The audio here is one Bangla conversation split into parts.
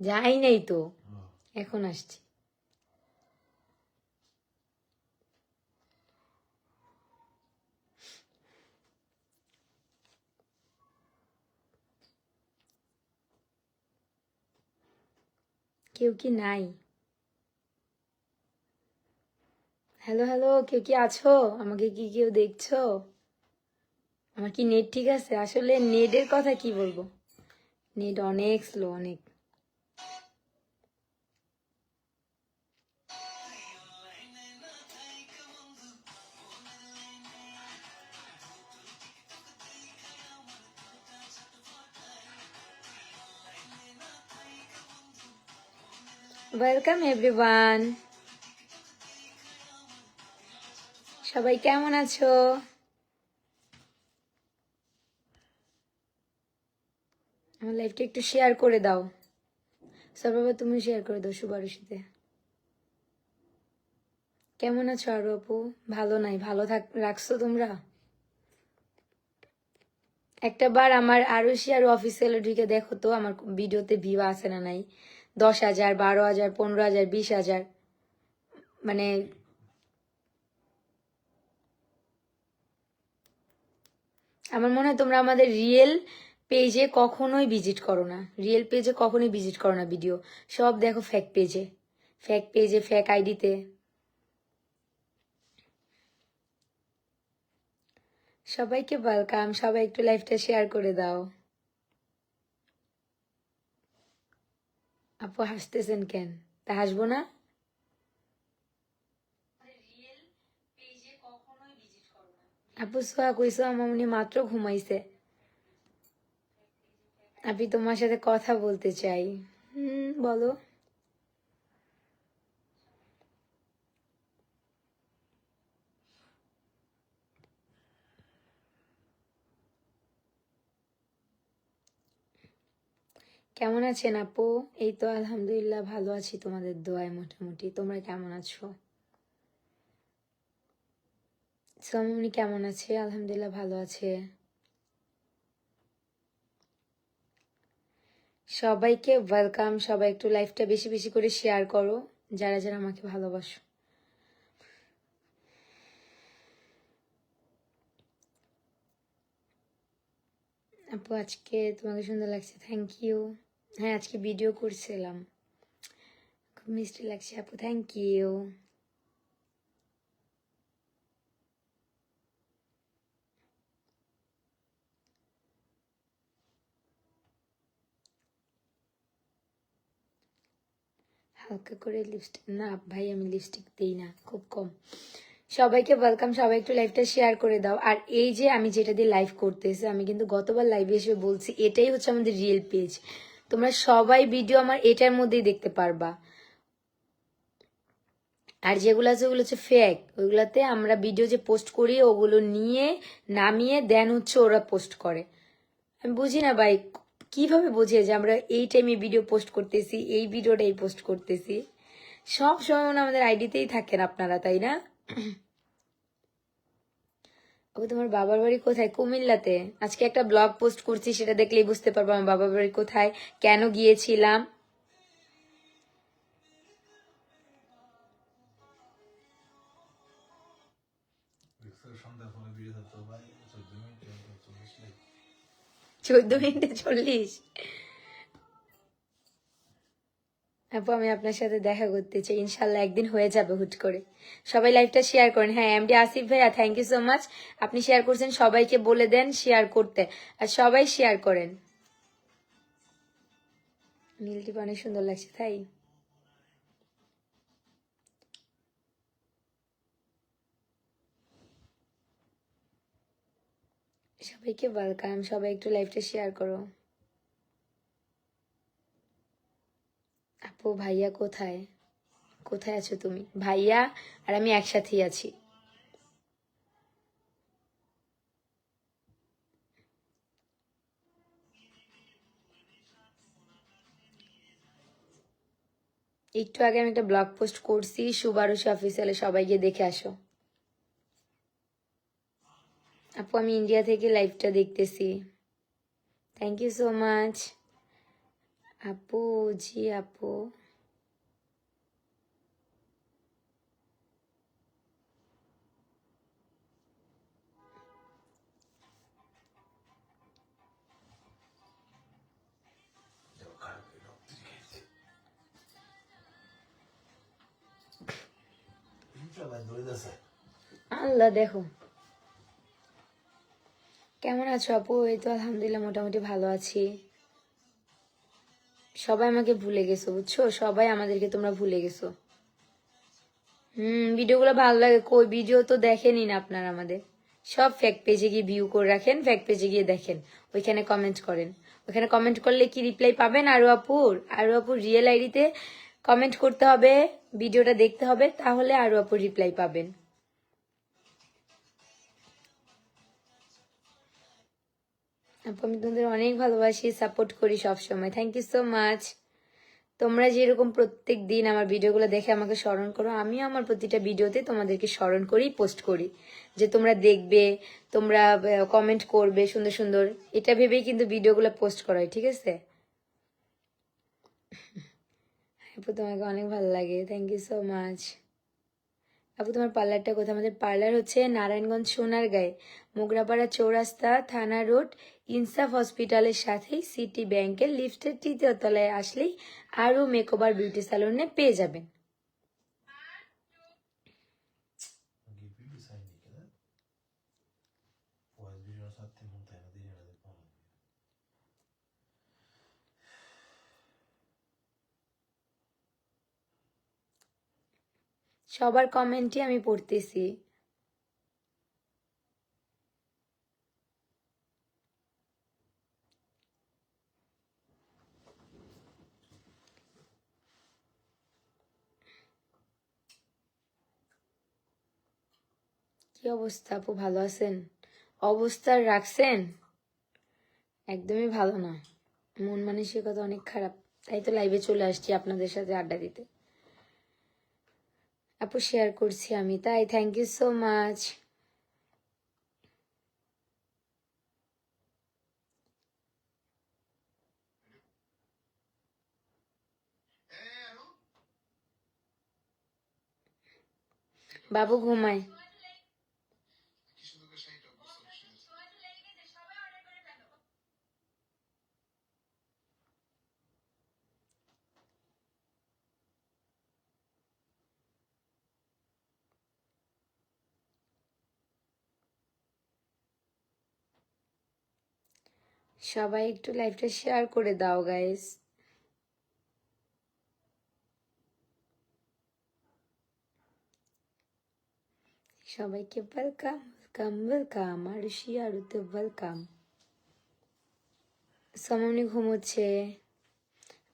যাই নাই তো। এখন আসছি। কেউ কি নাই? হ্যালো হ্যালো কেউ কি আছো? আমাকে কি কেউ দেখছ? আমার কি নেট ঠিক আছে? আসলে নেটের কথা কি বলব? নেট অনেক স্লো অনেক। ওয়েলকাম এভরিওয়ান সবাই কেমন আছো? আমার লাইফটা একটু শেয়ার করে দাও। সর্বাবা তুমি শেয়ার করে দাও সুবারুষিতে কেমন আছো আরও আপু? ভালো নাই, ভালো থাক, রাখছো তোমরা? একটা বার আমার আরুষি আর অফিসিয়ালে ঢুকে দেখো তো, আমার ভিডিওতে ভিউ আছে না নাই। দশ হাজার, বারো হাজার, পনেরো হাজার, বিশ হাজার। মানে আমার মনে হয় তোমরা আমাদের রিয়েল পেজে কখনোই ভিজিট করো না। রিয়েল পেজে কখনোই ভিজিট করো না ভিডিও। সব দেখো ফ্যাক পেজে ফ্যাক পেজে ফ্যাক আইডিতে সবাইকে ওয়েলকাম সবাই একটু লাইফটা শেয়ার করে দাও। আপু হাসতেছেন কেন তা হাসবো না আপু সোয়া কইস আমার উনি মাত্র ঘুমাইছে আপনি তোমার সাথে কথা বলতে চাই হুম বলো কেমন আছেন আপু? এই তো আলহামদুলিল্লাহ ভালো আছি, তোমাদের দোয়ায় মোটামুটি। তোমরা কেমন আছো? সোমামনি কেমন আছে? আলহামদুলিল্লাহ ভালো আছে। সবাইকে ওয়েলকাম সবাই একটু লাইফটা বেশি বেশি করে শেয়ার করো, যারা যারা আমাকে ভালোবাসো। আপু, আজকে তোমাকে সুন্দর লাগছে থ্যাংক ইউ হ্যাঁ আজকে ভিডিও করছিলাম। খুব মিষ্টি লাগছে আপু থ্যাংক ইউ হালকা করে লিপস্টিক না ভাই, আমি লিপস্টিক দিই না, খুব কম। সবাইকে ওয়েলকাম সবাই একটু লাইভটা শেয়ার করে দাও। আর এই যে আমি যেটা দিয়ে লাইভ করতেছি, আমি কিন্তু গতবার লাইভে এসে বলছি, এটাই হচ্ছে আমাদের রিয়েল পেজ তোমরা সবাই ভিডিও আমার এটার মধ্যেই দেখতে পারবা। আর যেগুলো আছে ওগুলো হচ্ছে ফেক ওইগুলাতে আমরা ভিডিও যে পোস্ট করি, ওগুলো নিয়ে নামিয়ে দেন হচ্ছে ওরা পোস্ট করে। আমি বুঝি না ভাই, কীভাবে বুঝে যে আমরা এই টাইমে ভিডিও পোস্ট করতেছি, এই ভিডিওটাই পোস্ট করতেছি? সব সময় আমাদের আইডিতেই থাকেন আপনারা, তাই না? ও তোমার বাবার বাড়ি কোথায়? কুমিল্লাতে। আজকে একটা ব্লগ পোস্ট করছি, সেটা দেখলেই বুঝতে পারব আমার বাবার বাড়ি কোথায়, কেন গিয়েছিলাম। চোদ্দ মিনিটে চল্লিশ। আপু, আমি আপনার সাথে দেখা করতে চাই। ইনশাল্লাহ একদিন হয়ে যাবে হুট করে। সবাই লাইভটা শেয়ার করেন। হ্যাঁ এমডি আসিফ ভাইয়া থ্যাংক ইউ সো মাচ আপনি শেয়ার করছেন, সবাইকে বলে দেন শেয়ার করতে। আর সবাই শেয়ার করেন। নীলটি অনেক সুন্দর লাগছে, তাই? সবাইকে ওয়েলকাম সবাই একটু লাইভটা শেয়ার করো। আপু, ভাইয়া কোথায়? কোথায় আছো তুমি? ভাইয়া আর আমি একসাথেই আছি। একটু আগে আমি একটা ব্লগ পোস্ট করছি, সুবারুষি অফিসিয়ালে সবাই গিয়ে দেখে আসো। আপু, আমি ইন্ডিয়া থেকে লাইভটা দেখতেছি। থ্যাংক ইউ সো মাচ আপু জি আপু। আল্লাহ দেখো। কেমন আছো আপু? এই তো আলহামদুলিল্লাহ মোটামুটি ভালো আছি। সবাই আমাকে ভুলে গেছো, বুঝছ? সবাই আমাদেরকে তোমরা ভুলে গেছো। হুম, ভিডিওগুলো ভালো লাগে। কই, ভিডিও তো দেখেনি না আপনারা আমাদের। সব ফ্যাক পেজে গিয়ে ভিউ করে রাখেন ফ্যাক পেজে গিয়ে দেখেন। ওইখানে কমেন্ট করেন। ওইখানে কমেন্ট করলে কি রিপ্লাই পাবেন আরু আপুর? আরু আপুর রিয়েল আইডিতে কমেন্ট করতে হবে, ভিডিওটা দেখতে হবে, তাহলে আরু আপুর রিপ্লাই পাবেন। আমি তোমাদের অনেক ভালোবাসি সাপোর্ট করি সব সময় থ্যাংক ইউ সো মাচ তোমরা যেরকম প্রত্যেক দিন আমার ভিডিওগুলো দেখে আমাকে স্মরণ করো, আমিও আমার প্রতিটা ভিডিওতে তোমাদেরকে স্মরণ করেই পোস্ট করি। যে তোমরা দেখবে, তোমরা কমেন্ট করবে সুন্দর সুন্দর। এটা ভেবেই কিন্তু ভিডিওগুলো পোস্ট করা হয়, ঠিক আছে? আপু, তোমাকে অনেক ভালো লাগে। থ্যাংক ইউ সো মাচ আপু, তোমার পার্লারটা কোথায়? আমাদের পার্লার হচ্ছে নারায়ণগঞ্জ সোনারগাঁয়ে, মোগরাপাড়া চৌরাস্তা থানা রোড, ইনসাফ হসপিটালের সাথেই সিটি ব্যাংকের লিফটের তৃতীয় তলায় আসলেই আরও মেকওভার বিউটি স্যালনে পেয়ে যাবেন। সবার কমেন্টই আমি পড়তেছি। কি অবস্থা আপু, ভালো আছেন? অবস্থা রাখছেন? একদমই ভালো না। মন মানসিকতা অনেক খারাপ। তাই তো লাইভে চলে আসছি আপনাদের সাথে আড্ডা দিতে। আপু শেয়ার করছি আমি তাই থ্যাংক ইউ সো মাচ বাবু ঘুমায়। সবাই একটু লাইভটা শেয়ার করে দাও গাইস সবাইকে ওয়েলকাম ওয়েলকাম ওয়েলকাম আরুষি আরুতে ওয়েলকাম সমনি ঘুমোচ্ছে।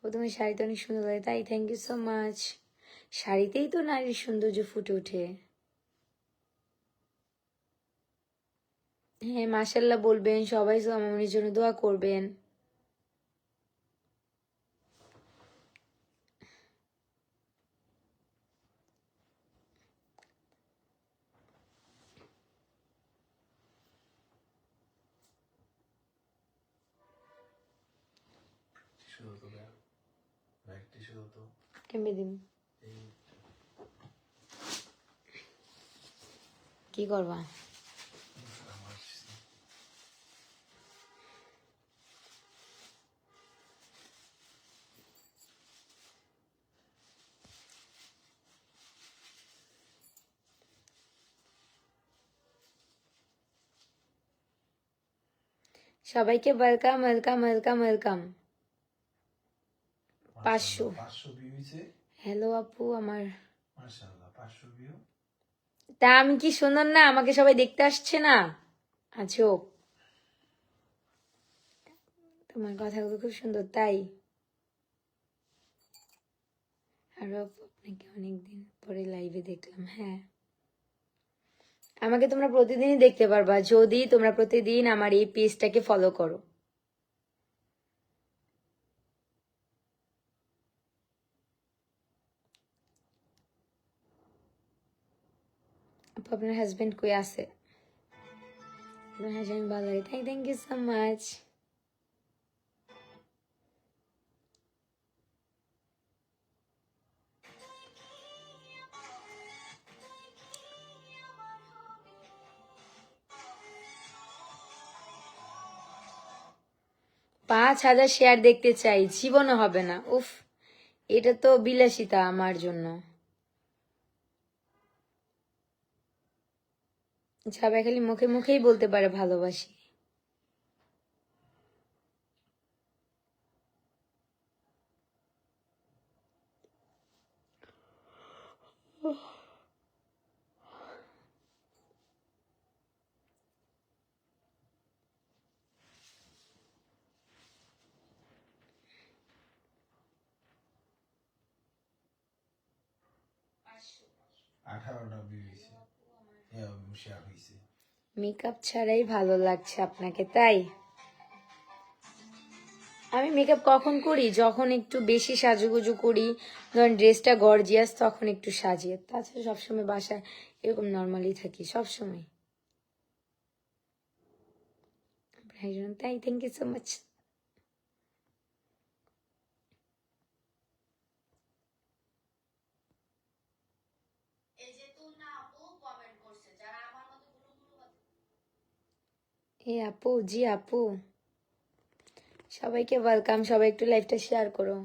প্রথমে শাড়িতে অনেক সুন্দর লাগে, তাই থ্যাংক ইউ সো মাচ শাড়িতেই তো নারীর সৌন্দর্য ফুটে ওঠে। হ্যাঁ মাসাল্লাহ বলবেন সবাই সমনির জন্য দোয়া করবেন। কি করবা আমার সবাইকে ওয়েলকাম ওয়েলকাম ওয়েলকাম ওয়েলকাম পাঁচশো। হ্যালো আপু আমার। তা আমি কি সুন্দর না? আমাকে সবাই দেখতে আসছে না? আছো তোমার কথাগুলো খুব সুন্দর তাই? আরও আপু, আপনাকে অনেকদিন পরে লাইভে দেখলাম হ্যাঁ। আমাকে তোমরা প্রতিদিনই দেখতে পারবা। যদি তোমরা প্রতিদিন আমার এই পেজটাকে ফলো করো। আপনার হাজবেন্ড কই আছে? হাজবেন্ড ভালো থ্যাংক ইউ সো মাচ পাঁচ হাজার শেয়ার দেখতে চাই, জীবনও হবে না। উফ, এটা তো বিলাসিতা আমার জন্য। সবাই খালি মুখে মুখেই বলতে পারে ভালোবাসি। আঠারোটা ভিউ হয়েছে। মেকআপ ছাড়াই ভালো লাগছে আপনাকে, তাই? আমি মেকআপ কখন করি? যখন একটু বেশি সাজুগুজু করি, ধরেন ড্রেসটা গর্জিয়াস তখন একটু সাজিয়ে। তাছাড়া সবসময় বাসায় এরকম নর্মালি থাকি, সবসময়। তাই? থ্যাংক ইউ সো মাচ এ আপু, জি আপু। সবাইকে ওয়েলকাম সবাই একটু লাইভটা শেয়ার করো।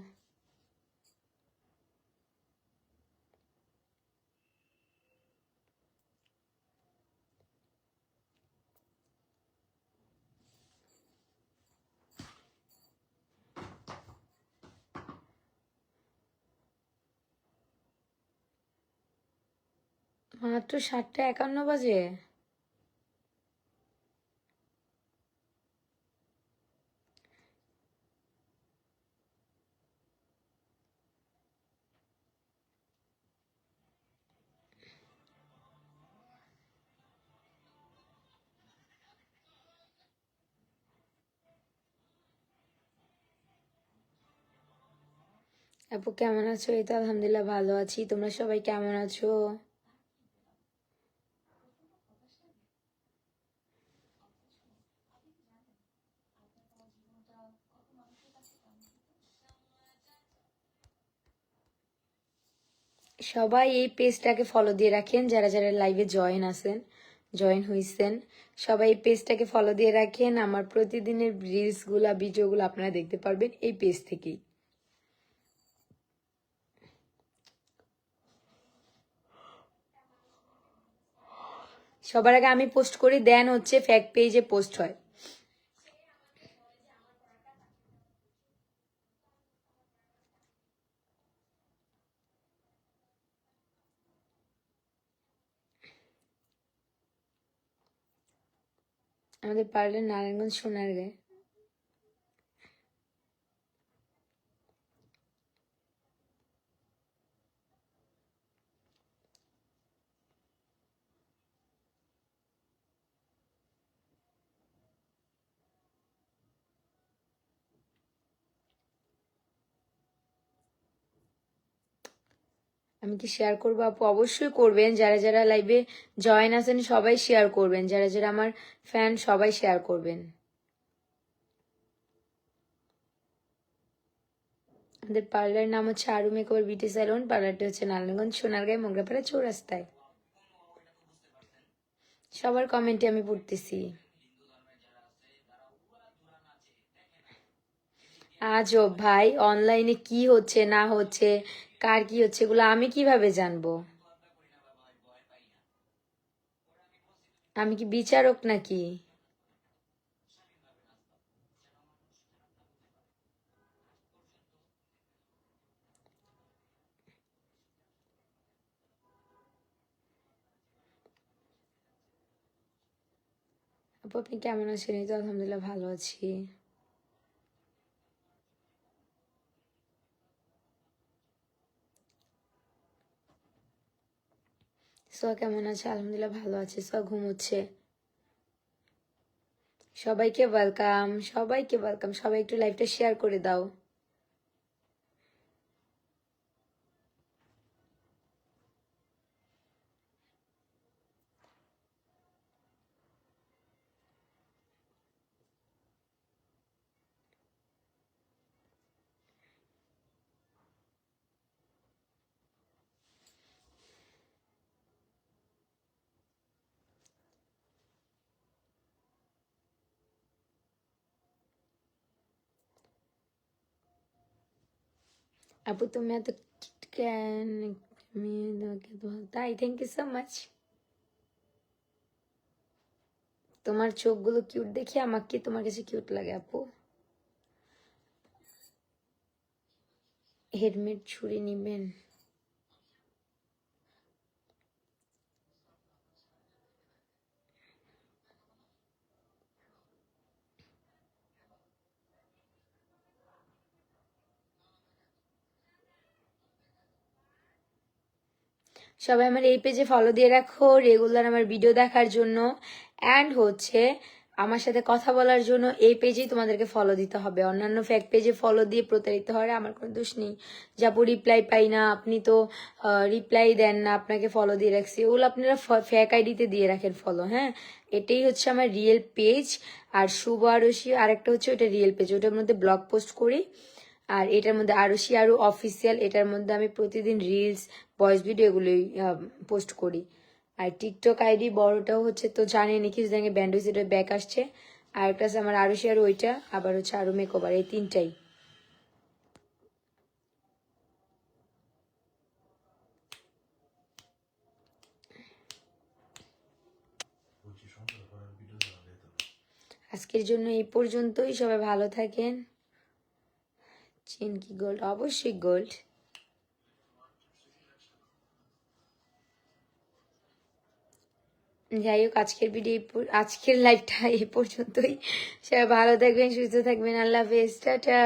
মাত্র সাতটা একান্ন বাজে? আপু কেমন আছো? এই তো আলহামদুলিল্লাহ ভালো আছি। তোমরা সবাই কেমন আছো? সবাই এই পেজটাকে ফলো দিয়ে রাখেন। যারা যারা লাইভে জয়েন আছেন জয়েন হয়েছেন সবাই এই পেজটাকে ফলো দিয়ে রাখেন। আমার প্রতিদিনের রিলসগুলা ভিডিওগুলো আপনারা দেখতে পারবেন এই পেজ থেকেই। সবার আগে আমি পোস্ট করি দেন হচ্ছে ফ্যাক পেজে পোস্ট হয়। আমাদের পারলে নারায়ণগঞ্জ সোনারগাঁয়ে। আমি কি শেয়ার করব আপু? অবশ্যই করবেন। যারা যারা লাইভে জয়েন আছেন, সবাই শেয়ার করবেন। যারা যারা আমার ফ্যান সবাই শেয়ার করবেন। আমাদের পার্লারের নাম হচ্ছে আরু মেকওভার বিউটি স্যালন পার্লারটি হচ্ছে নারায়ণগঞ্জ, সোনারগাঁয়, মোগরাপাড়া, চৌরাস্তায়। সবার কমেন্টে আমি পড়তেছি। আজব ভাই অনলাইনে কি হচ্ছে, না হচ্ছে? কার কি হচ্ছে এগুলো আমি কীভাবে জানব? আমি কি বিচারক নাকি? আপু, আপনি কেমন আছেন? এই তো আলহামদুলিল্লাহ ভালো আছি। সোয়া কেমন আছে? আলহামদুলিল্লাহ ভালো আছে। সোয়া ঘুমোচ্ছে সবাইকে ওয়েলকাম সবাইকে ওয়েলকাম সবাই একটু লাইভটা শেয়ার করে দাও। আপু তুমি এত কেন তাই থ্যাংক ইউ সো মাচ তোমার চোখগুলো কিউট দেখে আমাকে তোমার কাছে কিউট লাগে আপু হেলমেট ছুরি নিবেন সবাই আমার এই পেজে ফলো দিয়ে রাখো রেগুলার আমার ভিডিও দেখার জন্য। অ্যান্ড হচ্ছে, আমার সাথে কথা বলার জন্য এই পেজেই তোমাদেরকে ফলো দিতে হবে। অন্যান্য ফ্যাক পেজে ফলো দিয়ে প্রতারিত হয় আমার কোনো দোষ নেই। যাব রিপ্লাই পাই না, আপনি তো রিপ্লাই দেন না, আপনাকে ফলো দিয়ে রাখছি। ওগুলো আপনারা ফ্যাক আইডিতে দিয়ে রাখেন ফলো হ্যাঁ? এটাই হচ্ছে আমার রিয়েল পেজ আর শুভ আরশি আরেকটা হচ্ছে ওটা রিয়েল পেজ ওটার মধ্যে ব্লগ পোস্ট করি। আর এটার মধ্যে আরশি আরও অফিসিয়াল এটার মধ্যে আমি প্রতিদিন রিলস ভয়েস ভিডিও এগুলোই পোস্ট করি। আর টিকটক আইডি বড়টাও হচ্ছে তো জানেনি কিছুদিন আগে ব্যান্ড হয়েছে ব্যাক আসছে। আর একটা আমার আরশি আর ওইটা, আবার হচ্ছে আরও মেকওভার এই তিনটাই। আজকের জন্য এই পর্যন্তই, সবাই ভালো থাকেন। চেন কি গোল্ড অবশ্যই গোল্ড যাই হোক, আজকের ভিডিও আজকের লাইভটা এই পর্যন্তই। সবাই ভালো থাকবেন, সুস্থ থাকবেন। আল্লাহ হাফেজ। টাটা।